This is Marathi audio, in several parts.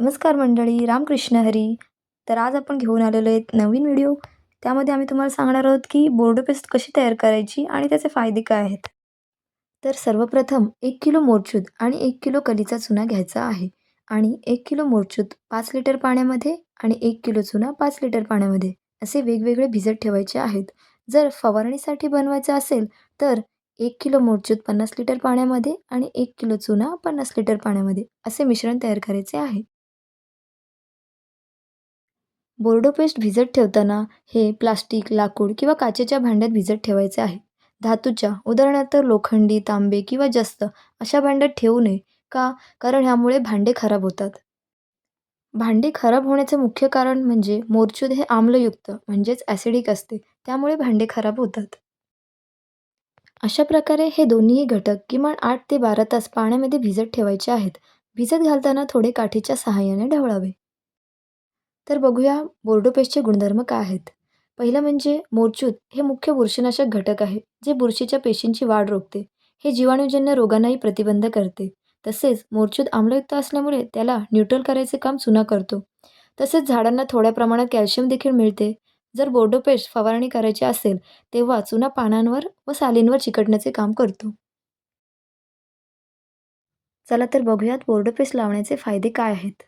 नमस्कार मंडळी रामकृष्ण हरी. तर आज आपण घेऊन आलेलो आहेत एक नवीन व्हिडिओ त्यामध्ये आम्ही तुम्हाला सांगणार आहोत की बोर्डो पेस्ट कशी तयार करायची आणि त्याचे फायदे काय आहेत. तर सर्वप्रथम एक किलो मोरचूद आणि एक किलो कलीचा चुना घ्यायचा आहे. आणि एक किलो मोरचूद पाच लिटर पाण्यामध्ये आणि एक किलो चुना पाच लिटर पाण्यामध्ये असे वेगवेगळे भिजत ठेवायचे आहेत. जर फवारणीसाठी बनवायचं असेल तर एक किलो मोरचूद पन्नास लिटर पाण्यामध्ये आणि एक किलो चुना पन्नास लिटर पाण्यामध्ये असे मिश्रण तयार करायचे आहे. बोर्डो पेस्ट भिजत ठेवताना हे प्लास्टिक लाकूड किंवा काचेच्या भांड्यात भिजत ठेवायचे आहे. धातूच्या उदाहरणार्थ लोखंडी तांबे किंवा जास्त अशा भांड्यात ठेवू नये. का? कारण ह्यामुळे भांडे खराब होतात. भांडी खराब होण्याचे मुख्य कारण म्हणजे मोरचूद हे आम्लयुक्त म्हणजेच ॲसिडिक असते. त्यामुळे भांडे खराब होतात. अशा प्रकारे हे दोन्हीही घटक किमान आठ ते बारा तास पाण्यामध्ये भिजत ठेवायचे आहेत. भिजत घालताना थोडे काठीच्या सहाय्याने ढवळावे. तर बघूया बोर्डो पेस्टचे गुणधर्म काय आहेत. पहिलं म्हणजे मोर्चूत हे मुख्य बुरशीनाशक घटक आहे जे बुरशीच्या पेशींची वाढ रोखते. हे जीवाणूजन्य रोगांनाही प्रतिबंध करते. तसेच मोरचूत आम्लयुक्त असल्यामुळे त्याला न्यूट्रल करायचे काम चुना करतो. तसेच झाडांना थोड्या प्रमाणात कॅल्शियम देखील मिळते. जर बोर्डो पेस्ट फवारणी करायची असेल तेव्हा चुना पानांवर व सालींवर चिकटण्याचे काम करतो. चला तर बघूयात बोर्डो पेस्ट लावण्याचे फायदे काय आहेत.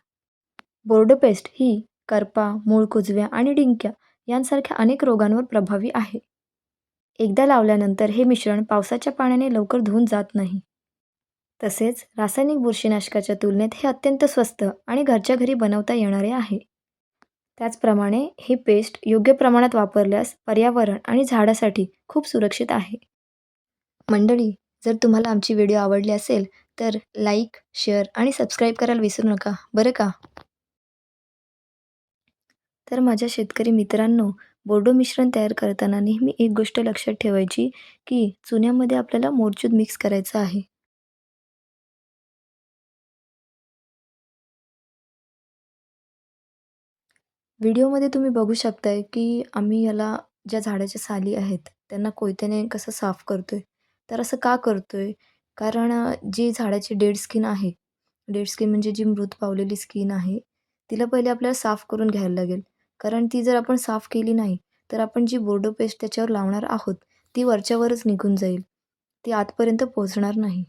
बोर्डो पेस्ट ही करपा मूळ कुजव्या आणि डिंक्या यांसारख्या अनेक रोगांवर प्रभावी आहे. एकदा लावल्यानंतर हे मिश्रण पावसाच्या पाण्याने लवकर धुवून जात नाही. तसेच रासायनिक बुरशीनाशकाच्या तुलनेत हे अत्यंत स्वस्त आणि घरच्या घरी बनवता येणारे आहे. त्याचप्रमाणे हे पेस्ट योग्य प्रमाणात वापरल्यास पर्यावरण आणि झाडासाठी खूप सुरक्षित आहे. मंडळी जर तुम्हाला आमची व्हिडिओ आवडली असेल तर लाईक शेअर आणि सबस्क्राईब करायला विसरू नका. बरं का? तर माझ्या शेतकरी मित्रांनो बोर्डो मिश्रण तयार करताना नेहमी एक गोष्ट लक्षात ठेवायची की चुन्यामध्ये आपल्याला मोरचूद मिक्स करायचं आहे. व्हिडिओमध्ये तुम्ही बघू शकताय की आम्ही याला ज्या झाडाच्या साली आहेत त्यांना कोयत्याने कसं साफ करतो आहे तर असं का करतो आहे कारण जी झाडाची डेड स्किन आहे डेड स्किन म्हणजे जी मृत पावलेली स्किन आहे तिला पहिले आपल्याला साफ करून घ्यायला लागेल. कारण ती जर आपण साफ केली नाही तर आपण जी बोर्डो पेस्ट त्याच्यावर लावणार आहोत ती वरच्यावरच निघून जाईल. ती आतपर्यंत पोहोचणार नाही.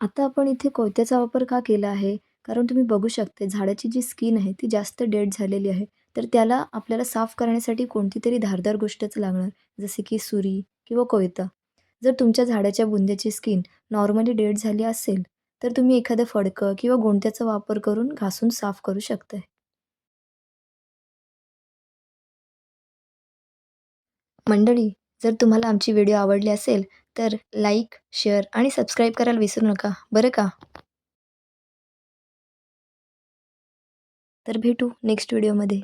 आता आपण इथे कोयत्याचा वापर का केला आहे? कारण तुम्ही बघू शकते झाडाची जी स्किन आहे ती जास्त डेड झालेली आहे. तर त्याला आपल्याला साफ करण्यासाठी कोणती तरी धारदार गोष्टच लागणार जसे की सुरी किंवा कोयता. जर तुमच्या झाडाच्या बुंद्याची स्किन नॉर्मली डेड झाली असेल तर तुम्ही एखादं फडकं किंवा गोंट्याचा वापर करून घासून साफ करू शकताय. मंडळी जर तुम्हाला आमची व्हिडिओ आवडली असेल तर लाईक शेअर आणि सबस्क्राईब करायला विसरू नका. बरं का? तर भेटू नेक्स्ट व्हिडिओमध्ये.